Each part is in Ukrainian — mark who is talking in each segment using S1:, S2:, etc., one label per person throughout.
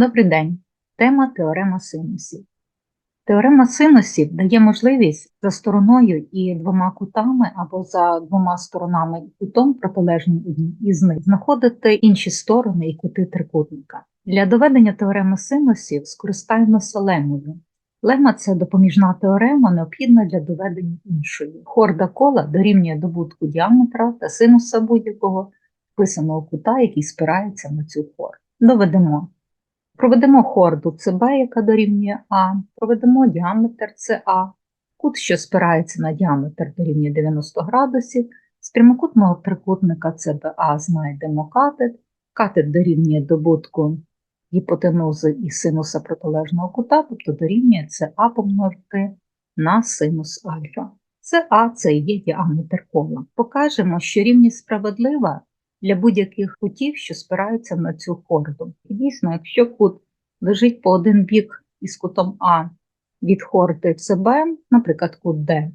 S1: Добрий день. Тема теорема синусів. Теорема синусів дає можливість за стороною і двома кутами або за двома сторонами кутом протилежним із них знаходити інші сторони і кути трикутника. Для доведення теореми синусів скористаємося лемою. Лема це допоміжна теорема, необхідна для доведення іншої. Хорда кола дорівнює добутку діаметра та синуса будь-якого вписаного кута, який спирається на цю хорду. Доведемо. Проведемо хорду ЦБ, яка дорівнює А, проведемо діаметр СА, кут, що спирається на діаметр дорівнює 90 градусів, з прямокутного трикутника ЦБА знайдемо катет, катет дорівнює добутку гіпотенузи і синуса протилежного кута, тобто дорівнює СА помножити на синус альфа. СА – це є діаметр кола. Покажемо, що рівність справедлива для будь-яких кутів, що спираються на цю хорду. І дійсно, якщо кут лежить по один бік із кутом А від хорди ЦБ, наприклад, кут Д,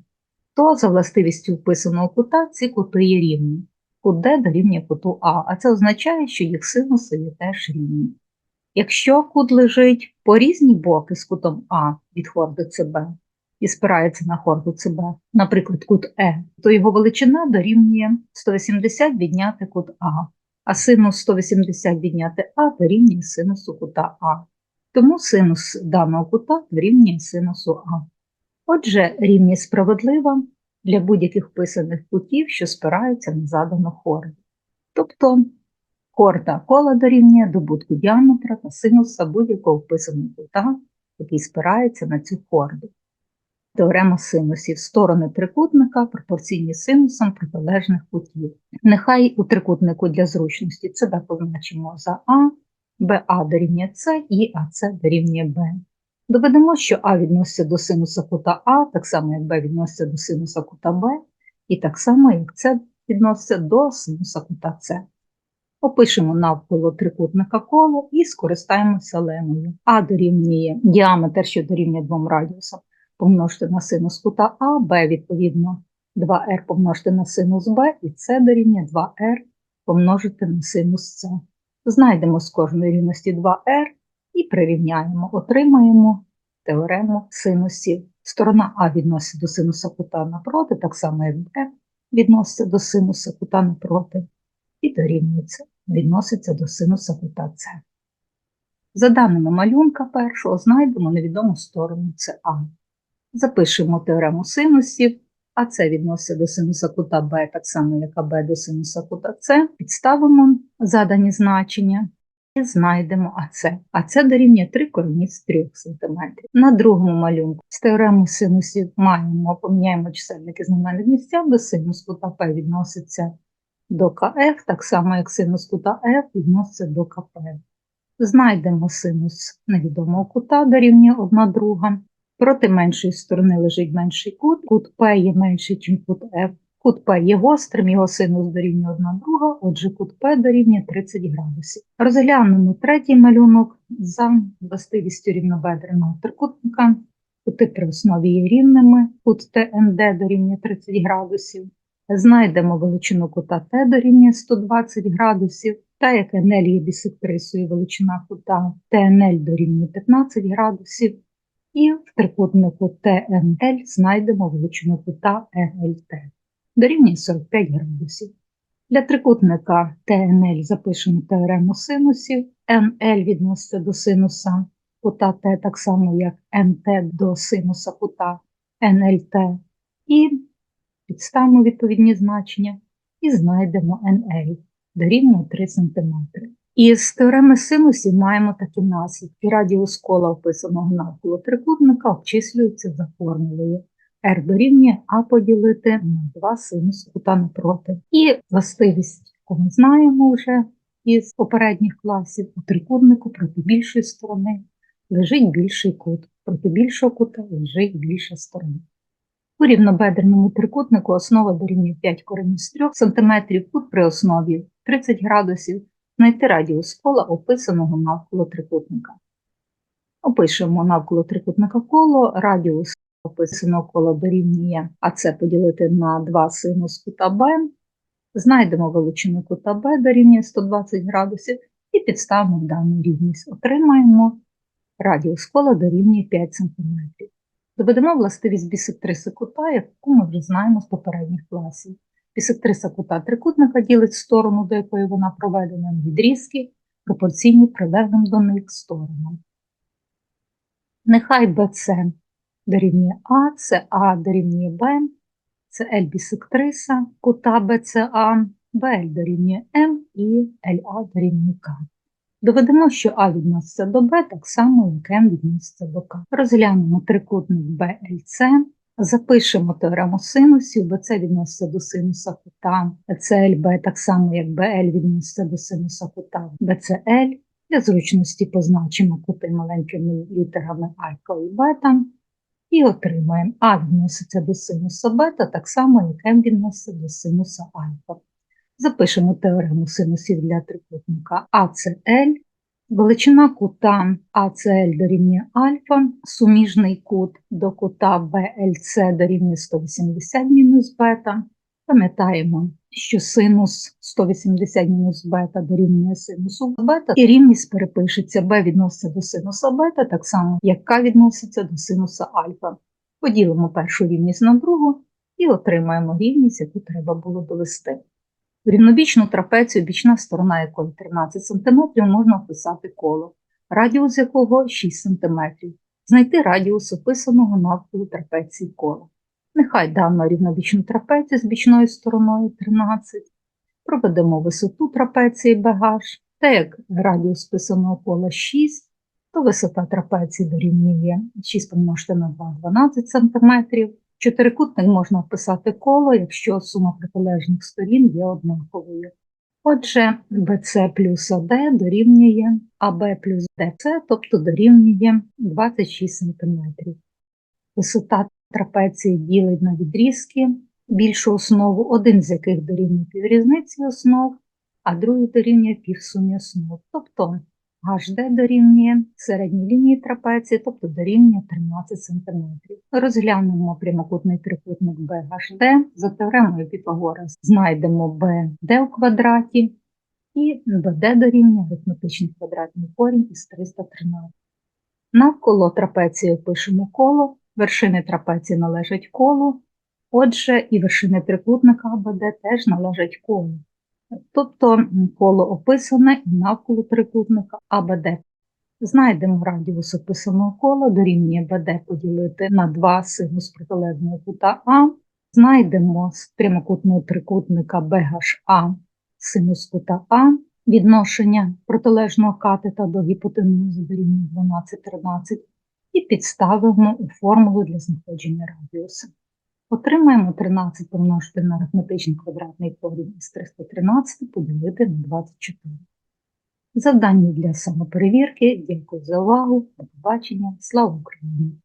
S1: то за властивістю вписаного кута ці кути є рівні. Кут Д дорівнює куту А, а це означає, що їх синуси є теж рівні. Якщо кут лежить по різні боки з кутом А від хорди ЦБ і спирається на хорду ЦБ, наприклад, кут Е, то його величина дорівнює 180 відняти кут А, а синус 180 відняти А дорівнює синусу кута А. Тому синус даного кута дорівнює синусу А. Отже, рівність справедлива для будь-яких вписаних кутів, що спираються на задану хорду. Тобто хорда кола дорівнює добутку діаметра та синуса будь-якого вписаного кута, який спирається на цю хорду. Теорема синусів сторони трикутника пропорційні синусам протилежних кутів. Нехай у трикутнику для зручності це позначимо за А, БА дорівнює С і АС дорівнює Б. Доведемо, що А відноситься до синуса кута А, так само як Б відноситься до синуса кута Б, і так само як С відноситься до синуса кута С. Опишемо навколо трикутника коло і скористаємося лемою. А дорівнює діаметр, що дорівнює двом радіусам помножити на синус кута А, Б відповідно 2r помножити на синус Б і С дорівнює 2r помножити на синус С. Знайдемо з кожної рівності 2r і прирівняємо, отримаємо теорему синусів. Сторона А відноситься до синуса кута напроти, так само як Б відноситься до синуса кута напроти, і дорівнюється, відноситься до синуса кута С. За даними малюнка першого, знайдемо невідому сторону СА. Запишемо теорему синусів, а це відноситься до синуса кута Б, так само як АБ до синуса кута С. Підставимо задані значення і знайдемо АЦ. АЦ дорівнює 3 корені з 3 см. На другому малюнку з теорему синусів маємо, поміняємо чисельники знаменних місцях, до синус кута П відноситься до КФ, так само як синус кута F відноситься до КП. Знайдемо синус невідомого кута дорівнює 1 друга. Проти меншої сторони лежить менший кут, кут П є менший, ніж кут F. Кут П є гострим, його синус дорівнює 1 друга, отже, кут П дорівнює 30 градусів. Розглянемо третій малюнок за властивістю рівнобедреного трикутника. Кути при основі є рівними, кут ТНД дорівнює 30 градусів. Знайдемо величину кута Т дорівнює 120 градусів, та як НЛ є бісектрисою величина кута ТНЛ дорівнює 15 градусів. І в трикутнику ТНЛ знайдемо величину кута ЕЛТ. Дорівнює 45 градусів. Для трикутника ТНЛ запишемо теорему синусів. НЛ відноситься до синуса кута Т, так само як НТ до синуса кута НЛТ. І підставимо відповідні значення і знайдемо НЛ. Дорівнює 3 см. Із теореми синусів маємо такі наслідки. Радіус кола описаного навколо трикутника обчислюється за формулою. R дорівнює А поділити на 2 синус кута напроти. І властивість, яку ми знаємо вже із попередніх класів, у трикутнику проти більшої сторони лежить більший кут, проти більшого кута лежить більша сторона. У рівнобедреному трикутнику основа дорівнює 5 коренів з 3 см, кут при основі 30 градусів знайти радіус кола, описаного навколо трикутника. Опишемо навколо трикутника коло, радіус описаного кола дорівнює АС поділити на 2 синус кута Б. Знайдемо величину кута Б дорівнює 120 градусів і підставимо дану рівність. Отримаємо радіус кола дорівнює 5 см. Доведемо властивість бісектриси кута, яку ми вже знаємо з попередніх класів. Бісектриса кута трикутника ділить сторону, до якої вона проведена на відрізки, пропорційні прилеглим до них сторонам. Нехай BC дорівнює А, це А дорівнює Б, це L бісектриса кута BCA, BL дорівнює М і LA дорівнює К. Доведемо, що А відноситься до Б так само, як М відноситься до К. Розглянемо трикутник BLC, запишемо теорему синусів, BC відноситься до синуса кута, CLB так само, як BL відноситься до синуса кута BCL. Для зручності позначимо кути маленькими літерами альфа і бета. І отримаємо А відноситься до синуса бета, так само, як М відноситься до синуса альфа. Запишемо теорему синусів для трикутника АЦЛ. Величина кута АЦЛ дорівнює альфа, суміжний кут до кута BLC дорівнює 180 мінус бета. Пам'ятаємо, що синус 180 мінус бета дорівнює синусу бета, і рівність перепишеться b відноситься до синуса бета, так само, як k відноситься до синуса альфа. Поділимо першу рівність на другу і отримаємо рівність, яку треба було довести. Рівнобічну трапецію, бічна сторона якої 13 см, можна вписати коло, радіус якого 6 см. Знайти радіус описаного навколо трапеції кола. Нехай дану рівнобічну трапецію з бічною стороною 13. Проведемо висоту трапеції BH, та як радіус вписаного кола 6, то висота трапеції дорівнює 6 помножити на 2 12 см. Чотирикутник можна вписати коло, якщо сума протилежних сторін є однаковою. Отже, BC плюс AD дорівнює AB плюс DC, тобто дорівнює 26 см. Висота трапеції ділить на відрізки більшу основу, один з яких дорівнює піврізниці основ, а другий дорівнює півсумі основ. Тобто HD дорівнює середній лінії трапеції, тобто дорівнює 13 см. Розглянемо прямокутний трикутник BHD. За теоремою Піфагора знайдемо BD у квадраті і BD дорівнює арифметичний квадратний корінь із 313. Навколо трапеції пишемо коло, вершини трапеції належать колу, отже, і вершини трикутника АБД теж належать колу. Тобто коло описане навколо трикутника АБД. Знайдемо радіус описаного кола, дорівнює БД поділити на 2 синус протилежного кута А. Знайдемо з прямокутного трикутника BHA синус кута А. Відношення протилежного катета до гіпотенузи дорівнює 12-13 і підставимо у формулу для знаходження радіуса. Отримаємо 13 помножити на арифметичний квадратний корінь із 313 поділити на 24. Завдання для самоперевірки. Дякую за увагу. До побачення. Слава Україні!